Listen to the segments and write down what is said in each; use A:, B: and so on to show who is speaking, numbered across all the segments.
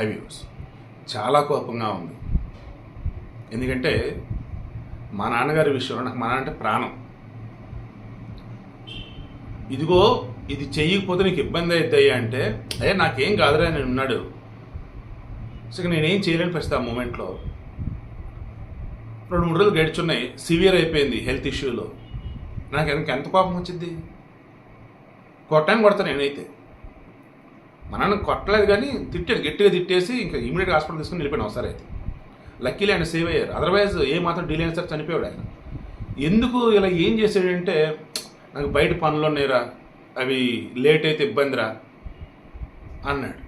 A: High views. చాలా కోపంగా ఉంది. ఎందుకంటే మా నాన్నగారి విషయంలో నాకు మా నాన్న అంటే ప్రాణం. ఇదిగో ఇది చెయ్యకపోతే నీకు ఇబ్బంది అవుతాయి అంటే అయ్యా నాకేం కాదురా నేను ఉన్నాడు. సో నేనేం చేయలేని పరిస్థితి ఆ మూమెంట్లో. రెండు మూడు రోజులు గడిచున్నాయి. సివియర్ అయిపోయింది హెల్త్ ఇష్యూలో. నాకు ఎంత ఎంత కోపం వచ్చింది? కొట్టాను కొడతాను నేనైతే. మా నాన్న కొట్టలేదు కానీ తిట్టాడు గట్టిగా తిట్టేసి ఇంకా ఇమీడియట్గా హాస్పిటల్ తీసుకుని వెళ్ళిపోయిన అవసరం అయితే. లక్కీలీ ఆయన సేవ్ అయ్యారు. అదర్వైజ్ ఏ మాత్రం డీల్ అయినా సరే చనిపోయాడు ఆయన. ఎందుకు ఇలా ఏం చేశాడంటే నాకు బయట పనులు ఉన్నాయిరా అవి లేట్ అయితే ఇబ్బందిరా అన్నాడు.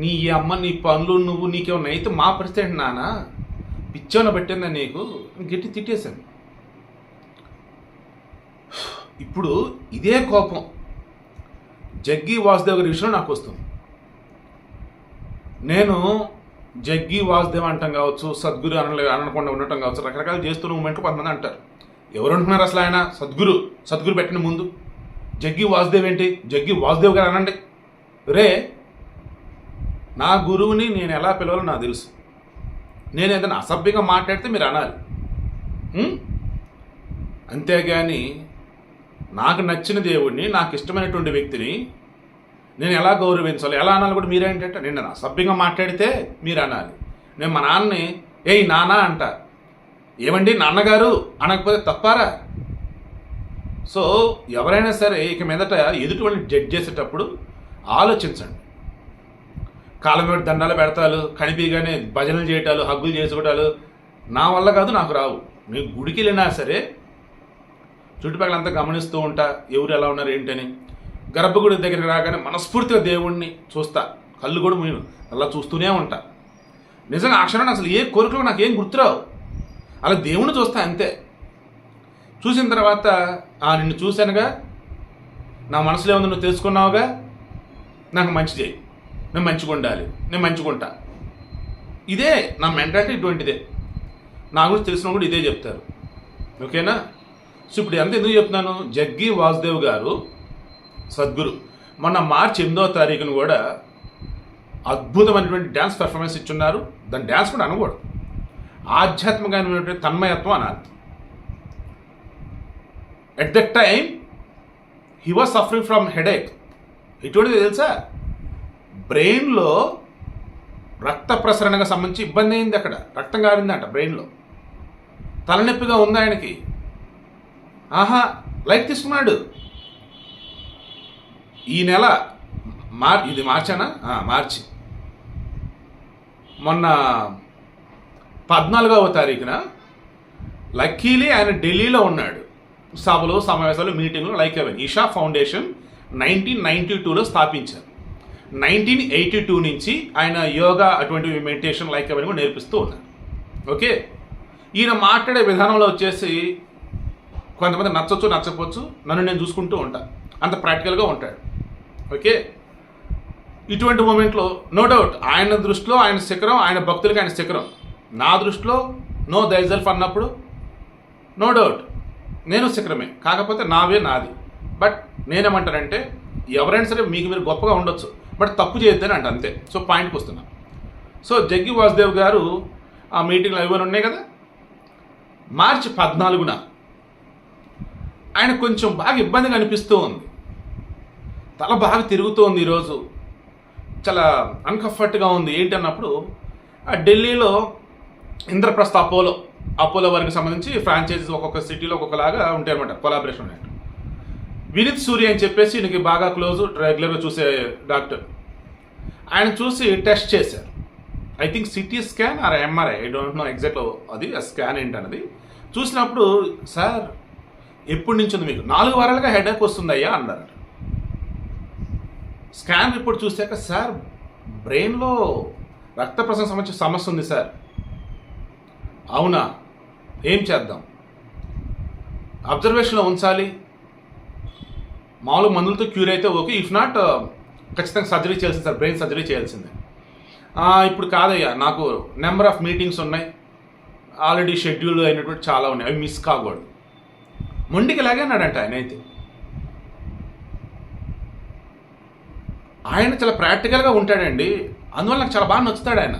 A: నీ అమ్మ నీ పనులు నువ్వు నీకేమన్నా అయితే మా పరిస్థితి ఏంటి నాన్న? పిచ్చోన పెట్టిందా నీకు? గట్టి తిట్టేశాను. ఇప్పుడు ఇదే కోపం. జగ్గి వాసుదేవ్ గారి విషయంలో నాకు వస్తుంది. నేను జగ్గి వాసుదేవ్ అంటాం కావచ్చు సద్గురు అన అనకుండా ఉండటం కావచ్చు రకరకాల చేస్తున్న మూమెంట్లు కొంతమంది అంటారు. ఎవరు అంటున్నారు అసలు ఆయన? సద్గురు. సద్గురు పెట్టిన ముందు. జగ్గి వాసుదేవ్ ఏంటి? జగ్గి వాసుదేవ్ గారు అనండి. రే నా గురువుని నేను ఎలా పిలవాలో నాకు తెలుసు. నేను ఏదైనా అసభ్యంగా మాట్లాడితే మీరు అనాలి. అంతేగాని నాకు నచ్చిన దేవుడిని నాకు ఇష్టమైనటువంటి వ్యక్తిని నేను ఎలా గౌరవించాలి ఎలా అనాలి కూడా మీరేంటంటే నేను అసభ్యంగా మాట్లాడితే మీరు అనాలి. నేను మా నాన్నని ఏయ్ నాన్న అంట. ఏమండి నాన్నగారు? అనకపోతే తప్పారా? సో ఎవరైనా సరే ఇక మీదట ఎదుటి వాళ్ళని జడ్జ్ చేసేటప్పుడు ఆలోచించండి. కాలం మీద దండాలు పెడతాలు కనిపిగానే భజనలు చేయటాలు హగ్గులు చేసుకోవటాలు నా వల్ల కాదు నాకు రావు. నేను గుడికి వెళ్ళినా సరే చుట్టుపక్కల అంతా గమనిస్తూ ఉంటా ఎవరు ఎలా ఉన్నారు ఏంటని. గర్భగుడి దగ్గరికి రాగానే మనస్ఫూర్తిగా దేవుణ్ణి చూస్తా. కళ్ళు కూడా ముయ్యను అలా చూస్తూనే ఉంటా. నిజంగా ఆ క్షణం అసలు ఏ కోరికలు నాకు ఏం గుర్తురావు. అలా దేవుణ్ణి చూస్తా అంతే. చూసిన తర్వాత ఆ నిన్ను చూశానుగా. నా మనసులో ఏముందో నువ్వు తెలుసుకున్నావుగా? నాకు మంచి చేయి నేను మంచిగా ఉండాలి. నేను మంచిగా ఇదే నా మెంటాలిటీ ఇటువంటిదే. నా గురించి తెలిసిన కూడా ఇదే చెప్తారు. ఓకేనా? సో ఇప్పుడు ఎంత ఎందుకు చెప్తున్నాను? జగ్గి వాసుదేవ్ గారు సద్గురు. మొన్న మార్చి ఎనిమిదవ తారీఖున కూడా అద్భుతమైనటువంటి డ్యాన్స్ పెర్ఫార్మెన్స్ ఇచ్చున్నారు. దాని డ్యాన్స్ కూడా అనకూడదు. ఆధ్యాత్మికమైనటువంటి తన్మయత్వం అనాలి. At that time he was suffering from headache ఇటువంటిది తెలుసా? బ్రెయిన్లో రక్త ప్రసరణకు సంబంధించి ఇబ్బంది అయింది అక్కడ. రక్తం కారిందంట బ్రెయిన్లో తలనొప్పిగా ఉంది ఆయనకి. ఆహా లైట్ తీసుకున్నాడు ఈ నెల మార్ ఇది మార్చానా? మార్చి. మొన్న పద్నాలుగవ తారీఖున లక్కీలీ ఆయన ఢిల్లీలో ఉన్నాడు. సభలు సమావేశాలు మీటింగ్లు లైక్ అవన్నీ. ఈషా ఫౌండేషన్ నైన్టీన్ నైన్టీ టూలో స్థాపించారు. నైన్టీన్ ఎయిటీ టూ నుంచి ఆయన యోగా అటువంటి మెడిటేషన్ లైక్ అవన్నీ కూడా నేర్పిస్తూ ఉన్నారు. ఓకే? ఈయన మాట్లాడే విధానంలో వచ్చేసి కొంతమంది నచ్చొచ్చు నచ్చకపోవచ్చు నన్ను నేను చూసుకుంటూ ఉంటాను అంత ప్రాక్టికల్గా ఉంటాడు. ఓకే? ఇటువంటి మూమెంట్లో నో డౌట్ ఆయన దృష్టిలో ఆయన శిఖరం ఆయన భక్తులకి ఆయన శిఖరం. నా దృష్టిలో నో దైజల్ఫ్ అన్నప్పుడు నో డౌట్ నేను శిఖరమే. కాకపోతే నావే నాది. బట్ నేనేమంటానంటే ఎవరైనా సరే మీకు మీరు గొప్పగా ఉండొచ్చు. బట్ తప్పు చేయొద్దని అంట అంతే. సో పాయింట్కి వస్తున్నా. సో జగ్గి వాసుదేవ్ గారు ఆ మీటింగ్లో ఇవన్నీ ఉన్నాయి కదా? మార్చి పద్నాలుగున ఆయన కొంచెం బాగా ఇబ్బందిగా అనిపిస్తూ ఉంది. తల బాగా తిరుగుతోంది ఈరోజు. చాలా అన్కంఫర్ట్గా ఉంది. ఏంటన్నప్పుడు ఆ ఢిల్లీలో ఇంద్రప్రస్థ అపోలో అపోలో వారికి సంబంధించి ఫ్రాంచైజీస్ ఒక్కొక్క సిటీలో ఒక్కొక్కలాగా ఉంటాయి అనమాట కొలాబరేషన్ ఉన్నట్టు వినీత్ సూర్య అని చెప్పేసి ఈయనకి బాగా క్లోజ్ రెగ్యులర్గా చూసే డాక్టర్ ఆయన చూసి టెస్ట్ చేశారు. I think CT scan or MRI I don't know exact అది ఆ స్కాన్ ఏంటన్నది. చూసినప్పుడు సార్ ఎప్పటి నుంచి ఉంది మీకు? నాలుగు వారాలుగా హెడేక్ వస్తుందయ్యా అన్నారు. స్కాన్ రిపోర్ట్ చూశాక సార్ బ్రెయిన్లో రక్త ప్రసరణ సంబంధించిన సమస్య ఉంది సార్. అవునా? ఏం చేద్దాం? అబ్జర్వేషన్లో ఉంచాలి. మామూలు మందులతో క్యూర్ అయితే ఓకే. ఇఫ్ నాట్ ఖచ్చితంగా సర్జరీ చేయాల్సింది సార్. బ్రెయిన్ సర్జరీ చేయాల్సిందే. ఇప్పుడు కాదయ్యా. నాకు నెంబర్ ఆఫ్ మీటింగ్స్ ఉన్నాయి. ఆల్రెడీ షెడ్యూల్ అయినటువంటి చాలా ఉన్నాయి. అవి మిస్ కాకూడదు. మొండికి లాగే అన్నాడంట ఆయన అయితే. ఆయన చాలా ప్రాక్టికల్గా ఉంటాడండి. అందువల్ల నాకు చాలా బాగా నచ్చుతాడు ఆయన.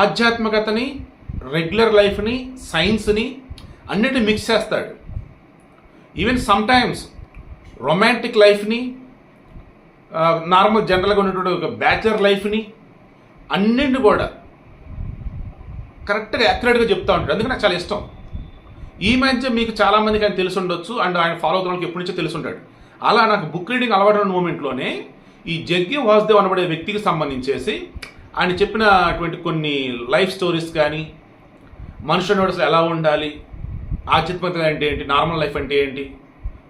A: ఆధ్యాత్మికతని రెగ్యులర్ లైఫ్ని సైన్స్ని అన్నిటిని మిక్స్ చేస్తాడు. ఈవెన్ సమ్టైమ్స్ రొమాంటిక్ లైఫ్ని నార్మల్ జనరల్గా ఉన్నటువంటి ఒక బ్యాచులర్ లైఫ్ని అన్నింటిని కూడా కరెక్ట్గా యాక్యురేట్గా చెప్తూ ఉంటాడు. అందుకే నాకు చాలా ఇష్టం. ఈ మధ్య మీకు చాలామందికి ఆయన తెలిసి ఉండొచ్చు అండ్ ఆయన ఫాలో అవుతున్న వాళ్ళకి ఎప్పటి నుంచో తెలిసి ఉంటాడు అలా నాకు బుక్ రీడింగ్ అలవాటు మూమెంట్లోనే ఈ జగ్గి వాసుదేవ్ అనబడే వ్యక్తికి సంబంధించేసి ఆయన చెప్పినటువంటి కొన్ని లైఫ్ స్టోరీస్ కానీ మనుషులు అసలు ఎలా ఉండాలి ఆధ్యాత్మికత అంటే ఏంటి నార్మల్ లైఫ్ అంటే ఏంటి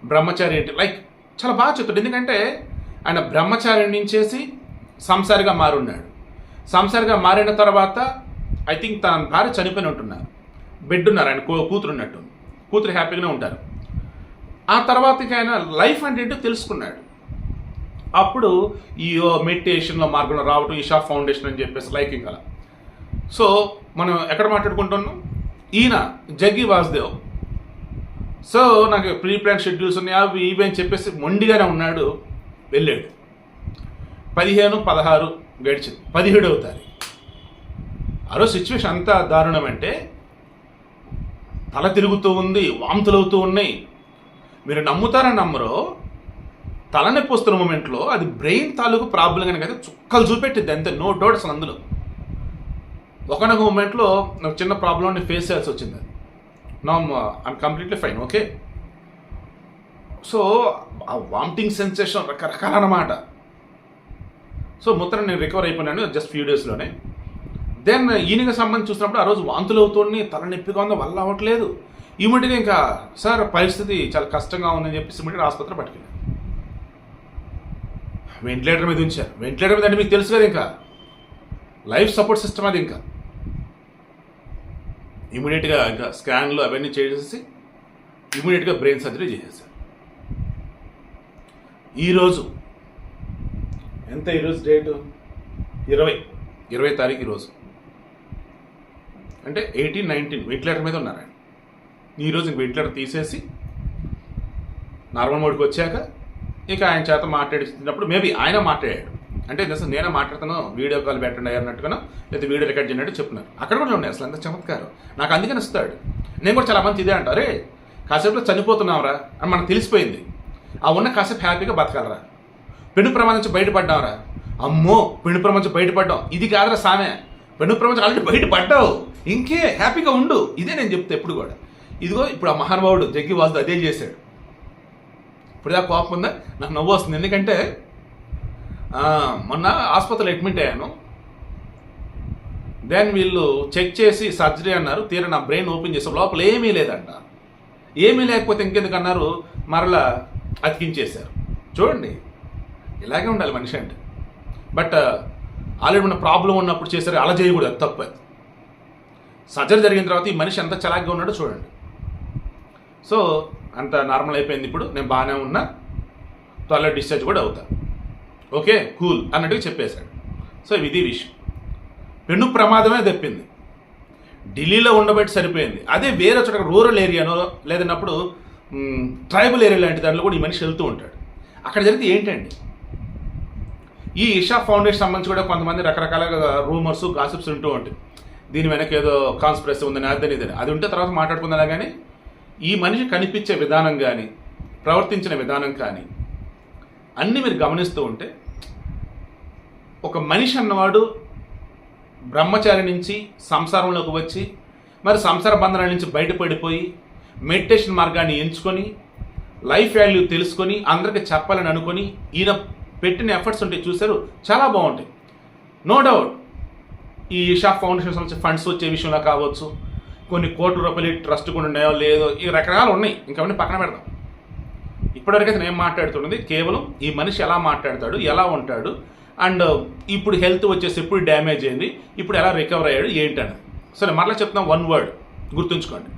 A: బ్రహ్మచారి ఏంటి లైక్ చాలా బాగా చెప్తాడు. ఎందుకంటే ఆయన బ్రహ్మచారి నుంచేసి సంసారిగా మారున్నాడు. సంసారిగా మారిన తర్వాత ఐ థింక్ తన భార్య చనిపోయిన ఉంటున్నారు. బెడ్ ఉన్నారు ఆయన కూ- కూతురు ఉన్నట్టు. కూతురు హ్యాపీగానే ఉంటారు. ఆ తర్వాత ఇక ఆయన లైఫ్ అంటే ఏంటో తెలుసుకున్నాడు. అప్పుడు ఈ మెడిటేషన్లో మార్గంలో రావటం ఈషా ఫౌండేషన్ అని చెప్పేసి లైకింగ్ అలా. సో మనం ఎక్కడ మాట్లాడుకుంటున్నాం? ఈయన జగ్గి వాసుదేవ్. సో నాకు ప్రీ ప్లాన్ షెడ్యూల్స్ ఉన్నాయి అవి ఇవి అని చెప్పేసి మొండిగానే ఉన్నాడు వెళ్ళాడు. పదిహేను పదహారు గడిచింది. పదిహేడవ తారీఖు. ఆ రోజు సిచ్యువేషన్ అంత దారుణం అంటే తల తిరుగుతూ ఉంది వాంతులు అవుతూ ఉన్నాయి. మీరు నమ్ముతారని నమ్మరో? తలనొప్పి వస్తున్న మూమెంట్లో అది బ్రెయిన్ తాలూకు ప్రాబ్లం కనుక అయితే చుక్కలు చూపెట్టింది అంతే. నో డౌట్ అసలు అందులో. ఒకనొక మూమెంట్లో నాకు చిన్న ప్రాబ్లమ్ని ఫేస్ చేయాల్సి వచ్చింది. అది నా I'm completely fine okay so ఆ వామిటింగ్ సెన్సేషన్ రకరకాల అన్నమాట. సో మొత్తం నేను రికవర్ అయిపోయినాను జస్ట్ ఫ్యూ డేస్లోనే దెన్ ఈయనకి సంబంధించి చూసినప్పుడు ఆ రోజు వాంతులు అవుతుంది తలనొప్పిగా ఉందో వల్ల అవ్వట్లేదు. ఇమీడియట్గా ఇంకా సార్ పరిస్థితి చాలా కష్టంగా ఉందని చెప్పి ఇమీడియట్ ఆసుపత్రి పట్టుకెళ్ళాను. వెంటిలేటర్ మీద ఉంచారు వెంటిలేటర్ మీద అంటే మీకు తెలుసు కదా ఇంకా. లైఫ్ సపోర్ట్ సిస్టమ్ అది ఇంకా. ఇమీడియట్గా ఇంకా స్కాన్లు అవన్నీ చేసేసి ఇమీడియట్గా బ్రెయిన్ సర్జరీ చేసేసారు ఈరోజు ఎంత ఈరోజు డేటు ఇరవై. ఇరవై తారీఖు ఈరోజు అంటే ఎయిటీన్ నైన్టీన్ వెంటిలేటర్ మీద ఉన్నారు ఆయన ఈరోజు ఇంక వెంటిలేటర్ తీసేసి నార్మల్ మోడ్కి వచ్చాక ఇక ఆయన చేత మాట్లాడిస్తున్నప్పుడు మేబీ ఆయన మాట్లాడాడు. అంటే దశ నేనే మాట్లాడుతాను వీడియో కాల్ పెట్టండి అన్నట్టుగా లేదా వీడియో రికార్డ్ చేయనట్టు చెప్తున్నారు అక్కడ కూడా ఉన్నాయి అసలు అంత చమత్కారం. నాకు అందుకని వస్తాడు. నేను కూడా చాలా మంది ఇదే అంటారు అరే కాసేపులో చనిపోతున్నావురా అని మనకు తెలిసిపోయింది. ఆ ఉన్న కాసేపు హ్యాపీగా బతకాలరా. పెను ప్రమాదం నుంచి బయటపడ్డావురా. అమ్మో పెను ప్రమాదం బయటపడ్డాం ఇది కాదురా సామె. పెను ప్రమాదం ఆల్రెడీ బయటపడ్డావు. ఇంకే హ్యాపీగా ఉండు. ఇదే నేను చెప్తే ఎప్పుడు కూడా. ఇదిగో ఇప్పుడు ఆ మహానుభావుడు జగ్గి వాసు అదే చేశాడు. ఇప్పుడు ఆ కోపం ఉందా? నాకు నవ్వు వస్తుంది. ఎందుకంటే మొన్న ఆసుపత్రిలో అడ్మిట్ అయ్యాను. దెన్ వీళ్ళు చెక్ చేసి సర్జరీ అన్నారు. తీరా నా బ్రెయిన్ ఓపెన్ చేసే లోపల ఏమీ లేదంట. ఏమీ లేకపోతే ఇంకెందుకు అన్నారు? మరలా అతికించేశారు. చూడండి ఇలాగే ఉండాలి మనిషి అంటే. బట్ ఆల్రెడీ uh, ఉన్న ప్రాబ్లం ఉన్నప్పుడు చేశారు. అలా చేయకూడదు. అది తప్పు అది. సర్జరీ జరిగిన తర్వాత ఈ మనిషి ఎంత చలాగ్గా ఉన్నాడో చూడండి. సో అంత నార్మల్ అయిపోయింది ఇప్పుడు నేను బాగానే ఉన్నా త్వరలో డిశ్చార్జ్ కూడా అవుతా. ఓకే? కూల్ అన్నట్టుగా చెప్పేశాడు. సో ఇది విషయం. పెను ప్రమాదమే తప్పింది. ఢిల్లీలో ఉండబట్టి సరిపోయింది. అదే వేరే చోట రూరల్ ఏరియానో లేదన్నప్పుడు ట్రైబల్ ఏరియా లాంటి దాంట్లో కూడా ఈ మనిషి వెళ్తూ ఉంటాడు. అక్కడ జరిగితే ఏంటండి? ఈ ఇషా ఫౌండేషన్ సంబంధించి కూడా కొంతమంది రకరకాల రూమర్స్ గాసిప్స్ ఉంటూ ఉంటాయి. దీని వెనక ఏదో కాన్స్పిరసీ ఉందని అదని ఇదని అది ఉంటే తర్వాత మాట్లాడుకుందా కానీ ఈ మనిషి కనిపించే విధానం కానీ ప్రవర్తించిన విధానం కానీ అన్నీ మీరు గమనిస్తూ ఉంటే ఒక మనిషి అన్నవాడు బ్రహ్మచారి నుంచి సంసారంలోకి వచ్చి మరి సంసార బంధనాల నుంచి బయటపడిపోయి మెడిటేషన్ మార్గాన్ని ఎంచుకొని లైఫ్ వాల్యూ తెలుసుకొని అందరికీ చెప్పాలని అనుకొని ఈయన పెట్టిన ఎఫర్ట్స్ ఉంటాయి చూశారు చాలా బాగుంటాయి. No doubt. ఈ ఇషా ఫౌండేషన్ నుంచి ఫండ్స్ వచ్చే విషయంలో కావచ్చు కొన్ని కోట్ల రూపాయలు ట్రస్ట్ కూడా ఉన్నాయో లేదో ఈ రకరకాలు ఉన్నాయి. ఇంకవన్నీ పక్కన పెడదాం. ఇప్పటివరకైతే నేను మాట్లాడుతున్నది కేవలం ఈ మనిషి ఎలా మాట్లాడతాడు ఎలా ఉంటాడు అండ్ ఇప్పుడు హెల్త్ వచ్చేసి ఎప్పుడు డ్యామేజ్ అయింది ఇప్పుడు ఎలా రికవర్ అయ్యాడు ఏంటని. సరే మరలా చెప్తాం వన్ వర్డ్. గుర్తుంచుకోండి.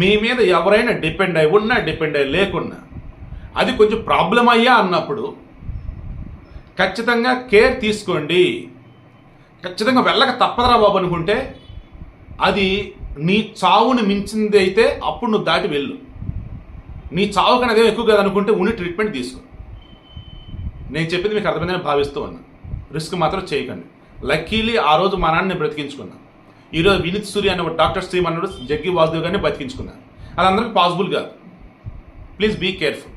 A: మీ మీద ఎవరైనా డిపెండ్ అయి ఉన్నా డిపెండ్ అయి లేకున్నా అది కొంచెం ప్రాబ్లం అయ్యా అన్నప్పుడు ఖచ్చితంగా కేర్ తీసుకోండి. ఖచ్చితంగా వెళ్ళక తప్పదరా బాబు అనుకుంటే అది నీ చావుని మించింది అయితే అప్పుడు నువ్వు దాటి వెళ్ళు. నీ చావు కన్నా అదే ఎక్కువ కదా అనుకుంటే ఉండి ట్రీట్మెంట్ తీసుకో. నేను చెప్పింది మీకు అర్థమైందని భావిస్తూ ఉన్నాను రిస్క్ మాత్రం చేయకండి. లక్కీలీ ఆ రోజు మా నాన్నని బ్రతికించుకున్నాను ఈరోజు వినీత్ సూర్య అనే ఒక డాక్టర్ స్ట్రీమ్ జగ్గి వాసుదేవ్ గారిని బతికించుకున్నాను అది అందరికీ పాసిబుల్ కాదు. Please be careful